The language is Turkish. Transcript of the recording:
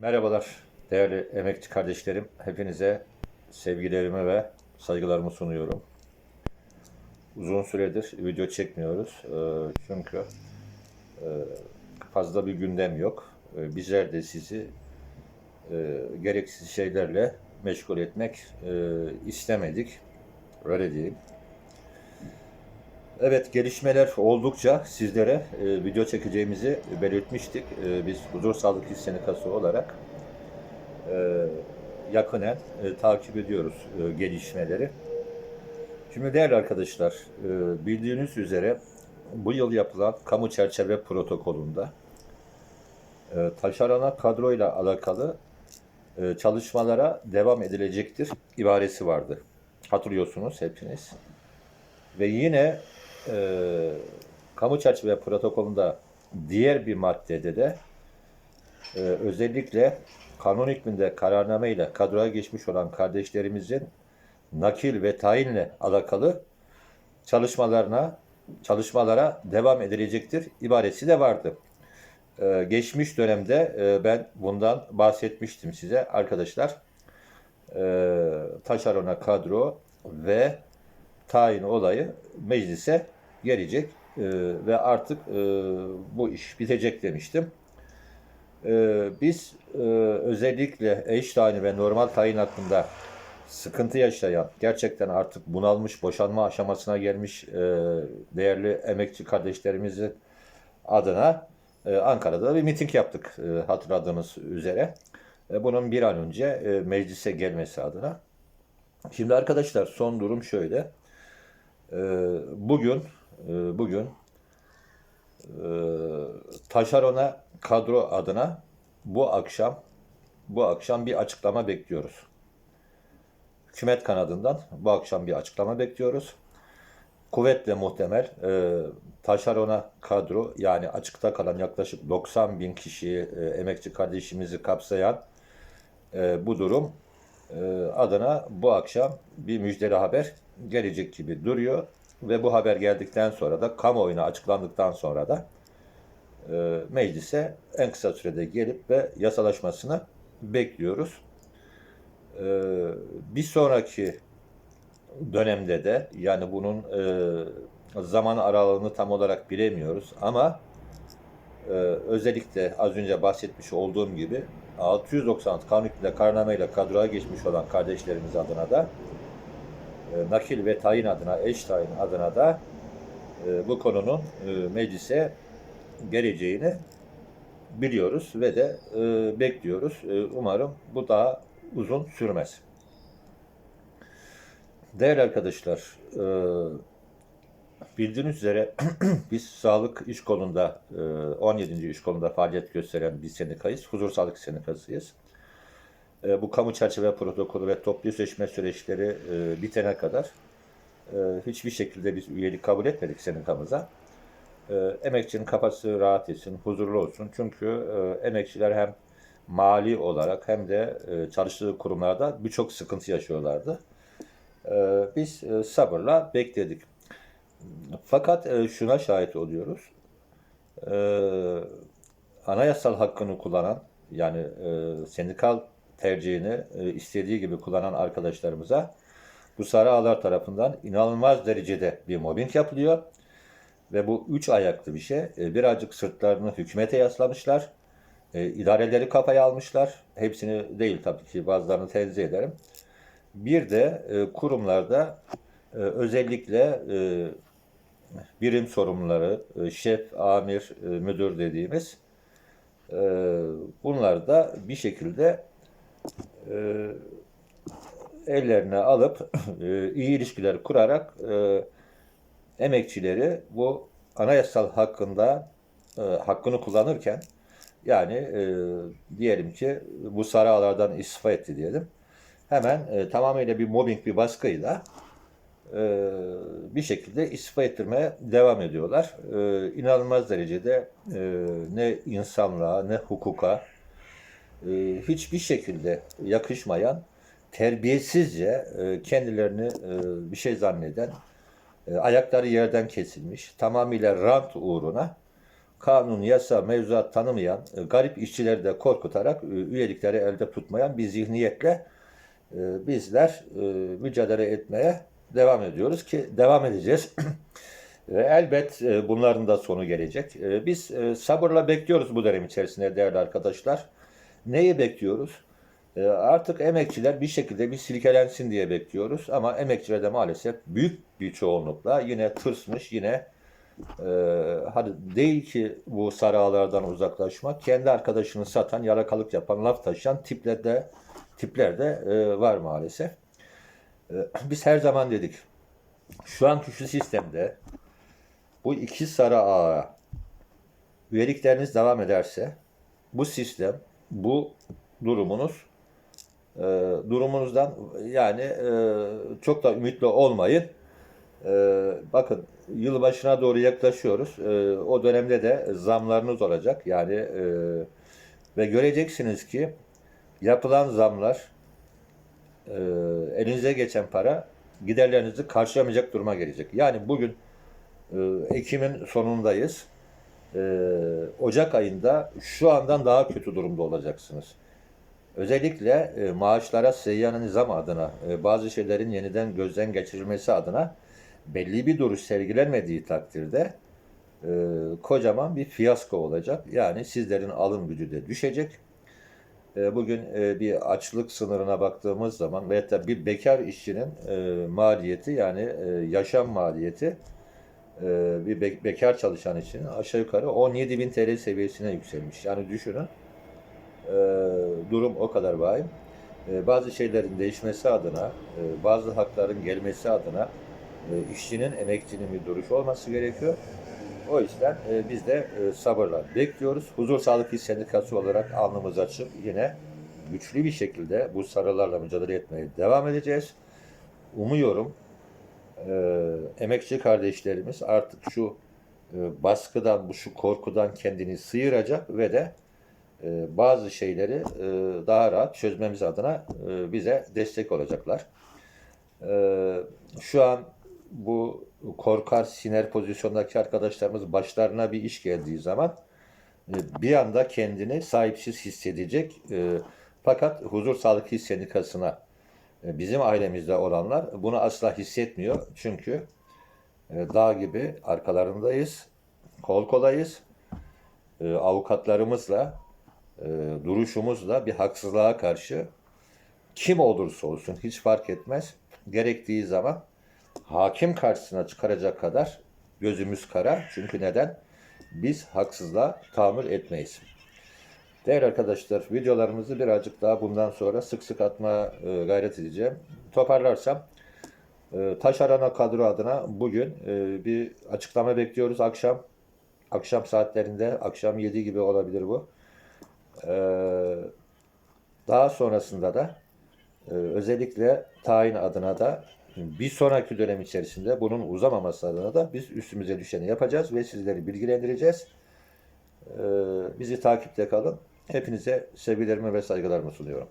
Merhabalar değerli emekçi kardeşlerim. Hepinize sevgilerimi ve saygılarımı sunuyorum. Uzun süredir video çekmiyoruz. Ee, Çünkü e, fazla bir gündem yok. Ee, Bizler de sizi e, gereksiz şeylerle meşgul etmek e, istemedik. Öyle diyeyim. Evet gelişmeler oldukça sizlere e, video çekeceğimizi belirtmiştik. E, biz Huzur Sağlık İş Sendikası olarak e, yakinen e, takip ediyoruz e, gelişmeleri. Şimdi değerli arkadaşlar e, bildiğiniz üzere bu yıl yapılan kamu çerçeve protokolünde e, taşerana kadroyla alakalı e, çalışmalara devam edilecektir ibaresi vardı. Hatırlıyorsunuz hepiniz. Ve yine e, kamu çerçeve protokolünde diğer bir maddede de e, özellikle kanun hükmünde kararname ile kadroya geçmiş olan kardeşlerimizin nakil ve tayinle alakalı çalışmalarına çalışmalara devam edilecektir ibaresi de vardı. E, geçmiş dönemde e, ben bundan bahsetmiştim size arkadaşlar. E, taşerona kadro ve tayin olayı meclise gelecek e, ve artık e, bu iş bitecek demiştim. E, biz e, özellikle eş tayini ve normal tayin hakkında sıkıntı yaşayan, gerçekten artık bunalmış, boşanma aşamasına gelmiş e, değerli emekçi kardeşlerimizin adına e, Ankara'da bir miting yaptık e, hatırladığınız üzere. E, bunun bir an önce e, meclise gelmesi adına. Şimdi arkadaşlar son durum şöyle. Ee, bugün e, bugün e, Taşeron'a kadro adına bu akşam bu akşam bir açıklama bekliyoruz. Hükümet kanadından bu akşam bir açıklama bekliyoruz. Kuvvetle muhtemel e, Taşeron'a kadro yani açıkta kalan yaklaşık 90 bin kişiyi e, emekçi kardeşimizi kapsayan e, bu durum e, adına bu akşam bir müjdeli haber gelecek gibi duruyor. Ve bu haber geldikten sonra da kamuoyuna açıklandıktan sonra da e, meclise en kısa sürede gelip ve yasalaşmasını bekliyoruz. E, bir sonraki dönemde de yani bunun e, zaman aralığını tam olarak bilemiyoruz ama e, özellikle az önce bahsetmiş olduğum gibi 696 kanun hükmünde kararnameyle kadroya geçmiş olan kardeşlerimiz adına da e, nakil ve tayin adına, eş tayin adına da e, bu konunun e, meclise geleceğini biliyoruz ve de e, bekliyoruz. E, umarım bu daha uzun sürmez. Değerli arkadaşlar, e, bildiğiniz üzere biz sağlık iş kolunda, e, 17. iş kolunda faaliyet gösteren bir sendikayız. Huzur Sağlık Sendikası'yız. E, bu kamu çerçeve protokolü ve toplu seçme süreçleri e, bitene kadar e, hiçbir şekilde biz üyelik kabul etmedik sendikamıza. E, emekçinin kafası rahat etsin, huzurlu olsun. Çünkü e, emekçiler hem mali olarak hem de e, çalıştığı kurumlarda birçok sıkıntı yaşıyorlardı. E, biz e, sabırla bekledik. Fakat e, şuna şahit oluyoruz. E, anayasal hakkını kullanan yani e, sendikal tercihini e, istediği gibi kullanan arkadaşlarımıza bu sarı ağlar tarafından inanılmaz derecede bir mobbing yapılıyor. Ve bu üç ayaklı bir şey. E, birazcık sırtlarını hükümete yaslamışlar. E, idareleri kafaya almışlar. Hepsini değil tabii ki bazılarını tenzih ederim. Bir de e, kurumlarda e, özellikle e, birim sorumluları, e, şef, amir, e, müdür dediğimiz e, bunlar da bir şekilde e, ellerine alıp e, iyi ilişkiler kurarak e, emekçileri bu anayasal hakkında e, hakkını kullanırken yani e, diyelim ki bu sarı ağlardan istifa etti diyelim. Hemen e, tamamıyla bir mobbing bir baskıyla e, bir şekilde istifa ettirmeye devam ediyorlar. E, inanılmaz derecede e, ne insanlığa ne hukuka e, hiçbir şekilde yakışmayan, terbiyesizce e, kendilerini e, bir şey zanneden, e, ayakları yerden kesilmiş, tamamıyla rant uğruna kanun, yasa, mevzuat tanımayan, e, garip işçileri de korkutarak e, üyelikleri elde tutmayan bir zihniyetle e, bizler e, mücadele etmeye devam ediyoruz ki devam edeceğiz. Elbet e, bunların da sonu gelecek. E, Biz e, sabırla bekliyoruz bu dönem içerisinde değerli arkadaşlar. Neyi bekliyoruz? E, Artık emekçiler bir şekilde bir silkelensin diye bekliyoruz. Ama emekçiler de maalesef büyük bir çoğunlukla yine tırsmış, yine e, hadi değil ki bu sarı ağlardan uzaklaşmak, kendi arkadaşını satan, yalakalık yapan, laf taşıyan tipler de, tipler de e, var maalesef. E, Biz her zaman dedik, şu anki şu sistemde bu iki sarı ağa üyelikleriniz devam ederse bu sistem, bu durumunuz e, durumunuzdan yani e, çok da ümitli olmayın. E, bakın yılbaşına doğru yaklaşıyoruz. E, o dönemde de zamlarınız olacak. Yani e, ve göreceksiniz ki yapılan zamlar e, elinize geçen para giderlerinizi karşılamayacak duruma gelecek. Yani bugün e, Ekim'in sonundayız. E, Ocak ayında şu andan daha kötü durumda olacaksınız. Özellikle e, maaşlara seyyan nizam adına e, bazı şeylerin yeniden gözden geçirilmesi adına belli bir duruş sergilenmediği takdirde e, kocaman bir fiyasko olacak. Yani sizlerin alım gücü de düşecek. E, bugün e, bir açlık sınırına baktığımız zaman veyahut bir bekar işçinin e, maliyeti yani e, yaşam maliyeti e, bir be- bekar çalışan için aşağı yukarı 17 bin TL seviyesine yükselmiş. Yani düşünün e, durum o kadar vahim. E, bazı şeylerin değişmesi adına, e, bazı hakların gelmesi adına e, işçinin, emekçinin bir duruşu olması gerekiyor. O yüzden e, biz de e, sabırla bekliyoruz. Huzur Sağlık İş Sendikası olarak alnımız açıp yine güçlü bir şekilde bu sarılarla mücadele etmeye devam edeceğiz. Umuyorum e, emekçi kardeşlerimiz artık şu e, baskıdan, bu şu korkudan kendini sıyıracak ve de e, bazı şeyleri e, daha rahat çözmemiz adına e, bize destek olacaklar. E, şu an bu korkar siner pozisyondaki arkadaşlarımız başlarına bir iş geldiği zaman e, bir anda kendini sahipsiz hissedecek. E, fakat Huzur Sağlık İş Sendikası'na bizim ailemizde olanlar bunu asla hissetmiyor. Çünkü e, dağ gibi arkalarındayız, kol kolayız. E, avukatlarımızla, e, duruşumuzla bir haksızlığa karşı kim olursa olsun hiç fark etmez. Gerektiği zaman hakim karşısına çıkaracak kadar gözümüz kara. Çünkü neden? Biz haksızlığa tahammül etmeyiz. Değerli arkadaşlar, videolarımızı birazcık daha bundan sonra sık sık atma e, gayret edeceğim. Toparlarsam, e, Taş Arana kadro adına bugün e, bir açıklama bekliyoruz akşam. Akşam saatlerinde, akşam 7 gibi olabilir bu. E, daha sonrasında da e, özellikle tayin adına da bir sonraki dönem içerisinde bunun uzamaması adına da biz üstümüze düşeni yapacağız ve sizleri bilgilendireceğiz. Bizi takipte kalın. Hepinize sevgilerimi ve saygılarımı sunuyorum.